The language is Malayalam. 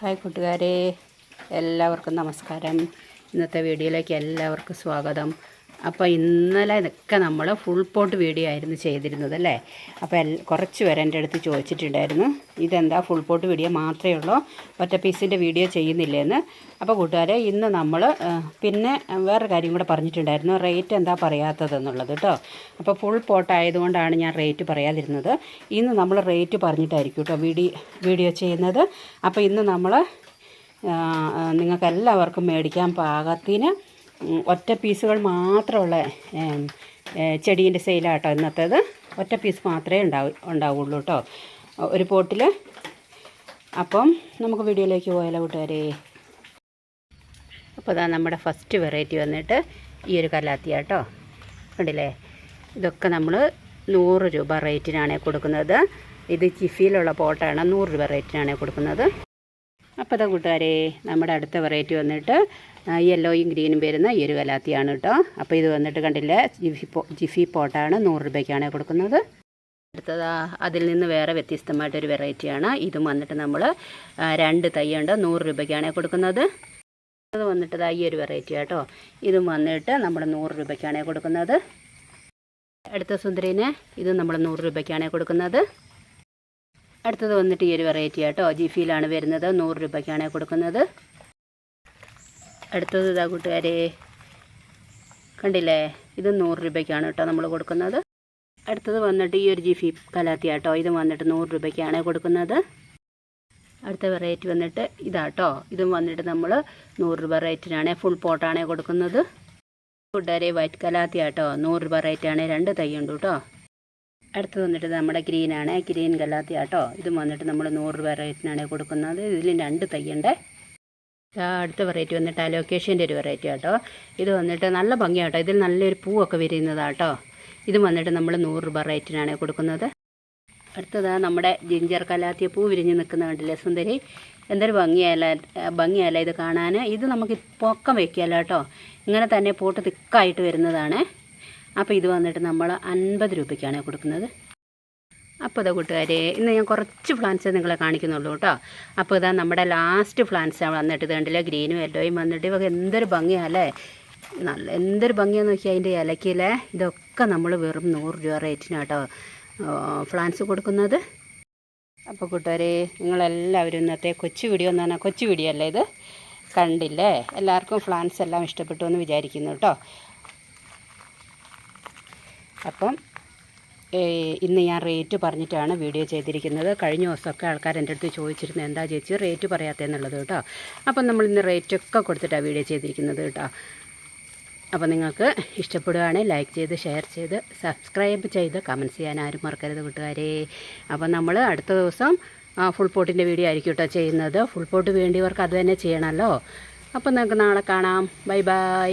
ഹായ് കൂട്ടുകാരെ എല്ലാവർക്കും നമസ്കാരം. ഇന്നത്തെ വീഡിയോയിലേക്ക് എല്ലാവർക്കും സ്വാഗതം. അപ്പോൾ ഇന്നലെ ഒക്കെ നമ്മൾ ഫുൾ പോട്ട് വീഡിയോ ആയിരുന്നു ചെയ്തിരുന്നത് അല്ലേ? അപ്പോൾ കുറച്ച് പേര് എന്റെ അടുത്ത് ചോദിച്ചിട്ടുണ്ടായിരുന്നു ഇതെന്താ ഫുൾ പോട്ട് വീഡിയോ മാത്രമേ ഉള്ളൂ? ഒറ്റ പീസിന്റെ വീഡിയോ ചെയ്യുന്നില്ലെന്ന്? അപ്പോൾ കൂട്ടുകാരെ ഇന്ന് നമ്മൾ പിന്നെ വേറെ കാര്യം കൂടെ പറഞ്ഞിട്ടുണ്ടായിരുന്നു റേറ്റ് എന്താ പറയാത്തതെന്നുള്ളത് കേട്ടോ അപ്പോൾ ഫുൾ പോട്ട് ആയതുകൊണ്ടാണ് ഞാൻ റേറ്റ് പറയാതിരുന്നത്. ഇന്ന് നമ്മൾ റേറ്റ് പറഞ്ഞിട്ടായിരിക്കും കേട്ടോ വീഡിയോ വീഡിയോ ചെയ്യുന്നത്. അപ്പോൾ ഇന്ന് നമ്മൾ നിങ്ങൾക്കെല്ലാവർക്കും മേടിക്കാൻ പാകത്തിന് ഒറ്റ പീസുകൾ മാത്രമുള്ള ചെടീന്റെ സെയിലാട്ടോ ഇന്നത്തേത്. ഒറ്റ പീസ് മാത്രമേ ഉണ്ടാവൂ ഉണ്ടാവുള്ളൂ കേട്ടോ. ഒരു പോട്ടിൽ അപ്പം നമുക്ക് വീഡിയോയിലേക്ക് പോയാലോ കൂട്ടുകാരെ? അപ്പോൾ ഇതാ നമ്മുടെ ഫസ്റ്റ് വെറൈറ്റി വന്നിട്ട് ഈ ഒരു കലാത്തിയ കേട്ടോ. കണ്ടില്ലേ? ഇതൊക്കെ നമ്മൾ നൂറ് രൂപ റേറ്റിനാണ് കൊടുക്കുന്നത്. ഇത് ചിഫിയിലുള്ള പോട്ടാണ്. നൂറ് രൂപ റേറ്റിനാണ് കൊടുക്കുന്നത്. അപ്പോൾ ഇതാ കൂട്ടുകാരെ നമ്മുടെ അടുത്ത വെറൈറ്റി വന്നിട്ട് യെല്ലോയും ഗ്രീനും വരുന്ന ഈ ഒരു കലാത്തിയാണ് കേട്ടോ. അപ്പോൾ ഇത് വന്നിട്ട് കണ്ടില്ലേ ജിഫി പോ ജിഫി പോട്ടാണ് നൂറ് രൂപയ്ക്കാണ് കൊടുക്കുന്നത്. അടുത്തതാ അതിൽ നിന്ന് വേറെ വ്യത്യസ്തമായിട്ടൊരു വെറൈറ്റിയാണ് ഇതും വന്നിട്ട് നമ്മൾ രണ്ട് തൈയുണ്ട് നൂറ് രൂപയ്ക്കാണ് കൊടുക്കുന്നത്. അത് വന്നിട്ട് ഈ ഒരു വെറൈറ്റി ആട്ടോ. ഇതും വന്നിട്ട് നമ്മൾ നൂറ് രൂപയ്ക്കാണ് കൊടുക്കുന്നത്. അടുത്ത സുന്ദരീനെ ഇത് നമ്മൾ നൂറ് രൂപയ്ക്കാണ് കൊടുക്കുന്നത്. അടുത്തത് വന്നിട്ട് ഈ ഒരു വെറൈറ്റി ആട്ടോ. ജിഫിയിലാണ് വരുന്നത്. നൂറ് രൂപയ്ക്കാണ് കൊടുക്കുന്നത്. അടുത്തത് ഇതാ കൂട്ടുകാരെ. കണ്ടില്ലേ? ഇത് നൂറ് രൂപയ്ക്കാണ് കേട്ടോ നമ്മൾ കൊടുക്കുന്നത്. അടുത്തത് വന്നിട്ട് ഈ ഒരു ജിഫി കലാത്തി ആട്ടോ ഇത് വന്നിട്ട് നൂറ് രൂപയ്ക്കാണ് കൊടുക്കുന്നത്. അടുത്ത വെറൈറ്റി വന്നിട്ട് ഇതാട്ടോ ഇതും വന്നിട്ട് നമ്മൾ നൂറ് രൂപ റേറ്റിനാണ് ഫുൾ പോട്ടാണ് കൊടുക്കുന്നത്. കൂട്ടുകാരെ വൈറ്റ് കലാത്തി ആട്ടോ നൂറ് രൂപ റേറ്റാണ് രണ്ട് തൈ ഉണ്ട് കേട്ടോ. അടുത്ത് വന്നിട്ട് നമ്മുടെ ഗ്രീനാണ് ഗ്രീൻ കല്ലാത്തി ആട്ടോ. ഇതും വന്നിട്ട് നമ്മൾ നൂറ് രൂപ റേറ്റിനാണ് കൊടുക്കുന്നത്. ഇതിൽ രണ്ട് തയ്യണ്ടേ? അടുത്ത വെറൈറ്റി വന്നിട്ട് അലോക്കേഷന്റെ ഒരു വെറൈറ്റി ആട്ടോ. ഇത് വന്നിട്ട് നല്ല ഭംഗിയാട്ടോ. ഇതിൽ നല്ലൊരു പൂവൊക്കെ വിരിയുന്നതാട്ടോ. ഇത് വന്നിട്ട് നമ്മൾ നൂറ് രൂപ റേറ്റിനാണ് കൊടുക്കുന്നത്. അടുത്തതാണ് നമ്മുടെ ജിഞ്ചർ കലാത്തിയ പൂ വിരിഞ്ഞ് നിൽക്കുന്ന കണ്ടില്ലേ സുന്ദരി? എന്തൊരു ഭംഗിയല്ല ഭംഗിയല്ല ഇത് കാണാൻ ഇത് നമുക്ക് പൊക്കം വയ്ക്കുകയല്ല കേട്ടോ ഇങ്ങനെ തന്നെ പോട്ട് തിക്കായിട്ട് വരുന്നതാണ്. അപ്പോൾ ഇത് വന്നിട്ട് നമ്മൾ അൻപത് രൂപയ്ക്കാണ് കൊടുക്കുന്നത്. അപ്പോൾ ഇതാ കൂട്ടുകാരെ ഇന്ന് ഞാൻ കുറച്ച് പ്ലാന്റ്സ് നിങ്ങളെ കാണിക്കുന്നുള്ളൂ കേട്ടോ. അപ്പോൾ ഇതാ നമ്മുടെ ലാസ്റ്റ് പ്ലാന്റ്സ് വന്നിട്ട് ഇത് കണ്ടില്ലേ? ഗ്രീനും യെല്ലോയും വന്നിട്ട് ഇവ എന്തൊരു ഭംഗിയല്ലേ നല്ല എന്തൊരു ഭംഗിയാന്ന് നോക്കിയാൽ അതിന്റെ ഇലക്കിലെ ഇതൊക്കെ നമ്മൾ വെറും നൂറ് രൂപ റേറ്റിനാട്ടോ ഫ്ലാൻസ് കൊടുക്കുന്നത്. അപ്പോൾ കൂട്ടുകാരെ നിങ്ങളെല്ലാവരും ഇന്നത്തെ കൊച്ചു വീഡിയോ എന്ന് പറഞ്ഞാൽ കൊച്ചു വീഡിയോ അല്ലേ ഇത്? കണ്ടില്ലേ? എല്ലാവർക്കും ഫ്ലാൻസ് എല്ലാം ഇഷ്ടപ്പെട്ടു എന്ന് വിചാരിക്കുന്നു കേട്ടോ. അപ്പം ഇന്ന് ഞാൻ റേറ്റ് പറഞ്ഞിട്ടാണ് വീഡിയോ ചെയ്തിരിക്കുന്നത്. കഴിഞ്ഞ ദിവസമൊക്കെ ആൾക്കാർ എന്റെ അടുത്ത് ചോദിച്ചിരുന്നു എന്താ ചേച്ചി റേറ്റ് പറയാത്തതെന്നുള്ളത് കേട്ടോ? അപ്പം നമ്മൾ ഇന്ന് റേറ്റൊക്കെ കൊടുത്തിട്ടാണ് വീഡിയോ ചെയ്തിരിക്കുന്നത് കേട്ടോ. അപ്പോൾ നിങ്ങൾക്ക് ഇഷ്ടപ്പെടുകയാണെങ്കിൽ ലൈക്ക് ചെയ്ത് ഷെയർ ചെയ്ത് സബ്സ്ക്രൈബ് ചെയ്ത് കമന്റ് ചെയ്യാൻ ആരും മറക്കരുത് കൂട്ടുകാരെ. അപ്പം നമ്മൾ അടുത്ത ദിവസം ഫുൾ പോട്ടിന്റെ വീഡിയോ ആയിരിക്കും കേട്ടോ ചെയ്യുന്നത്. ഫുൾ പോട്ട് വേണ്ടിയവർക്ക് അത് തന്നെ ചെയ്യണമല്ലോ. അപ്പം നിങ്ങൾക്ക് നാളെ കാണാം. Bye bye.